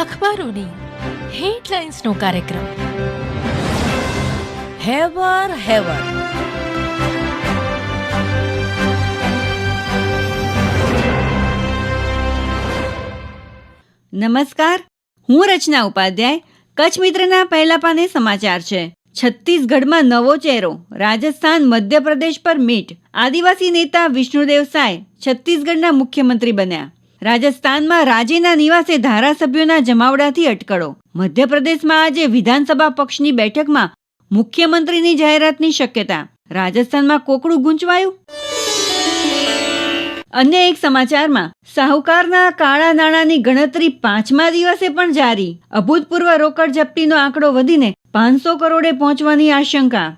અખબારોની હેડલાઇન્સનો કાર્યક્રમ. હેવર હેવર. નમસ્કાર, હું રચના ઉપાધ્યાય, કચ્છ મિત્રના પહેલા પાને સમાચાર છે. છત્તીસગઢમાં નવો ચહેરો, રાજસ્થાન, મધ્યપ્રદેશ પર મીટ. આદિવાસી નેતા વિષ્ણુદેવ સાય છત્તીસગઢના મુખ્યમંત્રી બન્યા. રાજસ્થાનમાં રાજીના નિવાસે ધારાસભ્યોના જમાવડાથી અટકળો. મધ્યપ્રદેશમાં આજે વિધાનસભા પક્ષની બેઠકમાં મુખ્યમંત્રીની જાહેરાતની શક્યતા. રાજસ્થાનમાં કોકડું ગૂંચવાયું? અન્ય એક સમાચારમાં, સાહુકારના કાળા નાણાંની ગણતરી પાંચમા દિવસે પણ જારી. અભૂતપૂર્વ રોકડ જપ્તીનો આંકડો વધીને પાંચસો કરોડે પહોંચવાની આશંકા.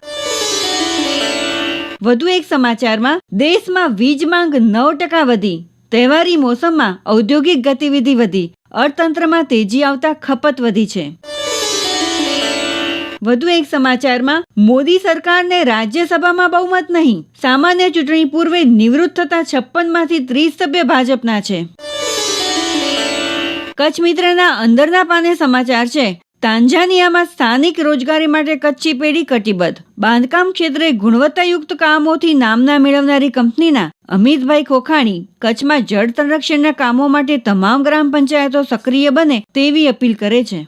વધુ એક સમાચારમાં, દેશમાં વીજ માંગ નવ ટકા વધી. તહેવારી મોસમમાં ઔદ્યોગિક ગતિવિધિ વધી. અર્થતંત્રમાં તેજી આવતા ખપત વધી છે. વધુ એક સમાચારમાં, મોદી સરકારને રાજ્યસભામાં બહુમત નહીં. સામાન્ય ચૂંટણી પૂર્વે નિવૃત્ત થતા છપ્પનમાંથી ત્રીસ સભ્ય ભાજપના છે. કચ્છ મિત્રના અંદરના પાને સમાચાર છે. તાંજાનિયામાં સ્થાનિક રોજગારી માટે કચ્છી પેઢી કટિબદ્ધ. બાંધકામ ક્ષેત્રે ગુણવત્તાયુક્ત કામોથી નામના મેળવનારી કંપનીના અમિતભાઈ ખોખાણી કચ્છમાં જળ સંરક્ષણના કામો માટે તમામ ગ્રામ પંચાયતો સક્રિય બને તેવી અપીલ કરે છે.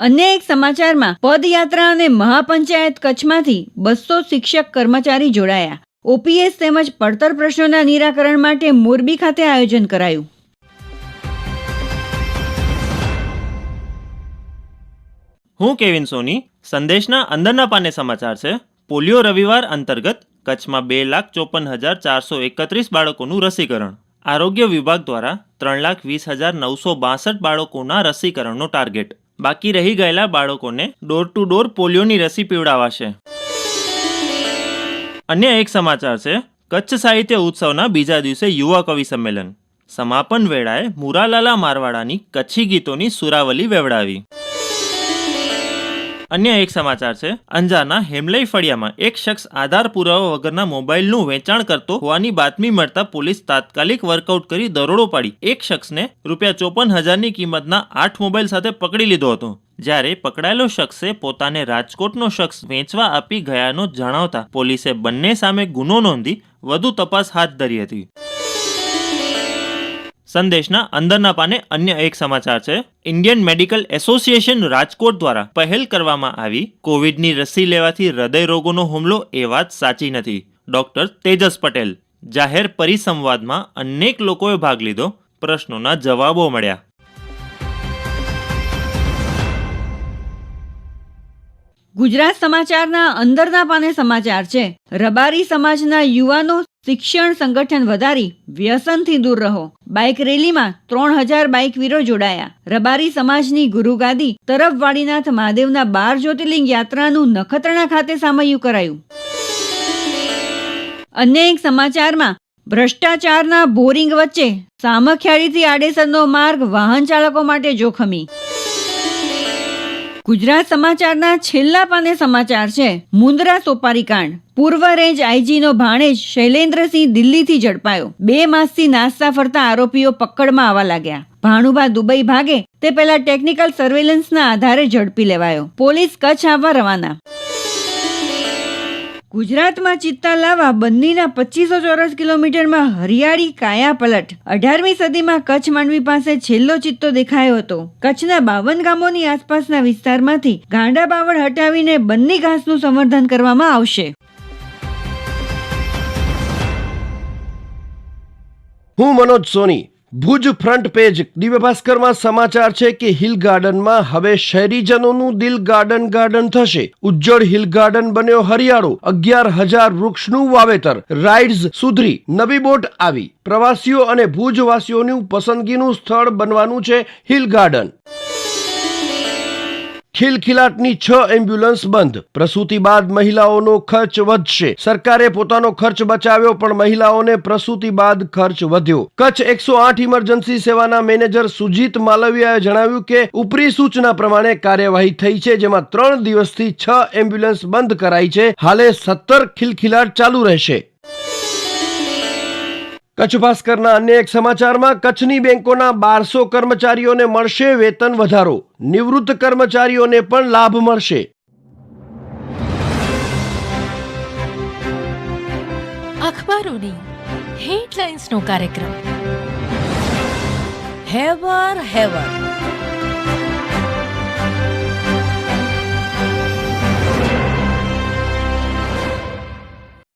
અન્ય એક સમાચારમાં, પદયાત્રા અને મહાપંચાયત કચ્છમાંથી બસો શિક્ષક કર્મચારી જોડાયા. ઓપીએસ તેમજ પડતર પ્રશ્નોના નિરાકરણ માટે મોરબી ખાતે આયોજન કરાયું. હું કેવિન સોની, સંદેશના અંદરના પાને સમાચાર છે. પોલિયો રવિવાર અંતર્ગત કચ્છમાં બે લાખ ચોપન હજાર ચારસો એકત્રીસ બાળકોનું રસીકરણ. આરોગ્ય વિભાગ દ્વારા ત્રણ લાખ વીસ હજાર નવસો બાસઠ બાળકોના રસીકરણનો ટાર્ગેટ. બાકી રહી ગયેલા બાળકોને ડોર ટુ ડોર પોલિયોની રસી પીવડાવાશે. અન્ય એક સમાચાર છે. કચ્છ સાહિત્ય ઉત્સવના બીજા દિવસે યુવા કવિ સંમેલન. સમાપન વેળાએ મુરાલાલા મારવાડાની કચ્છી ગીતોની સુરાવલી વેવડાવી. અન્ય એક સમાચાર છે. અંજારના હેમલઈ ફળિયામાં એક શખ્સ આધાર પુરાવા વગરના મોબાઈલનું વેચાણ કરતો હોવાની બાતમી મળતા પોલીસ તાત્કાલિક વર્કઆઉટ કરી દરોડો પાડી. એક શખ્સને રૂપિયા ચોપન હજારની કિંમતના આઠ મોબાઈલ સાથે પકડી લીધો હતો. જ્યારે પકડાયેલો શખ્સે પોતાને રાજકોટનો શખ્સ વેચવા આપી ગયાનો જણાવતા પોલીસે બંને સામે ગુનો નોંધી વધુ તપાસ હાથ ધરી હતી. સંદેશના અંદરના પાને અન્ય એક સમાચાર છે. ઇન્ડિયન મેડિકલ એસોસિએશન રાજકોટ દ્વારા પહેલ કરવામાં આવી કોવિડની રસી લેવાથી હૃદય રોગોનો હુમલો એ વાત સાચી નથી. ડોક્ટર તેજસ પટેલ, જાહેર પરિસંવાદમાં અનેક લોકોએ ભાગ લીધો, પ્રશ્નોના જવાબો મળ્યા. ગુજરાત સમાચારના અંદરના પાને સમાચાર છે. રબારી સમાજના યુવાનો શિક્ષણ સંગઠન વધારી વ્યસનથી દૂર રહો. બાઇક રેલીમાં ત્રણ હજાર બાઇકવીરો જોડાયા. રબારી સમાજની ગુરુગાદી તરફ વાડીનાથ મહાદેવના બાર જ્યોતિર્લિંગ યાત્રાનું નખત્રાણા ખાતે સામયું કરાયું. અન્ય એક સમાચારમાં, ભ્રષ્ટાચારના બોરિંગ વચ્ચે સામખિયાળીથી આડેસરનો માર્ગ વાહન ચાલકો માટે જોખમી. ગુજરાત સમાચારના છેલ્લા પાને સમાચાર છે. મુન્દ્રા સોપારી કાંડ. પૂર્વ રેન્જ આઈજીનો ભાણેજ શૈલેન્દ્રસિંહ દિલ્હીથી ઝડપાયો. બે માસથી નાસ્તા ફરતા આરોપીઓ પકડમાં આવવા લાગ્યા. ભાણુભા દુબઈ ભાગે તે પહેલા ટેકનિકલ સર્વેલન્સના આધારે ઝડપી લેવાયો. પોલીસ કચ્છ આવવા રવાના. ગુજરાતમાં ચિત્તા લાવા બંદીના પચીસો ચોરસ કિલોમીટરમાં હરિયાળી કાયા પલટ. અઢારમી સદીમાં કચ્છ માંડવી પાસે છેલ્લો ચિત્તો દેખાયો હતો. કચ્છના બાવન ગામોની આસપાસના વિસ્તારમાંથી ગાંડા બાવળ હટાવીને બંની ઘાસનું સંવર્ધન કરવામાં આવશે. હું મનોજ સોની. ભુજ ફ્રન્ટ પેજ દિવ્ય ભાસ્કરમાં સમાચાર છે કે હિલ ગાર્ડનમાં હવે શહેરીજનોનું દિલ ગાર્ડન ગાર્ડન થશે. ઉજ્જળ હિલ ગાર્ડન બન્યો હરિયાળો. અગિયાર હજાર વૃક્ષનું વાવેતર. રાઇડ્સ સુધરી. નવી બોટ આવી. પ્રવાસીઓ અને ભુજવાસીઓનું પસંદગીનું સ્થળ બનવાનું છે હિલ ગાર્ડન. ખિલખિલાટની છ એમ્બ્યુલન્સ બંધ. પ્રસૂતિ બાદ મહિલાઓનો ખર્ચ વધશે. સરકારે પોતાનો ખર્ચ બચાવ્યો, પણ મહિલાઓને પ્રસૂતિ બાદ ખર્ચ વધ્યો. કચ્છ એકસો આઠ ઇમરજન્સી સેવાના મેનેજર સુજીત માલવિયાએ જણાવ્યું કે, ઉપરી સૂચના પ્રમાણે કાર્યવાહી થઈ છે, જેમાં ત્રણ દિવસથી છ એમ્બ્યુલન્સ બંધ કરાઈ છે. હાલે સત્તર ખિલખિલાટ ચાલુ રહેશે. કચ્છ ભાસ્કરના અન્ય એક સમાચારમાં કચ્છની બેંકોના બારસો કર્મચારીઓને મળશે વેતન વધારો. નિવૃત્ત કર્મચારીઓને પણ લાભ મળશે. અખબારોની હેડલાઇન્સનો કાર્યક્રમ. હેવર હેવર.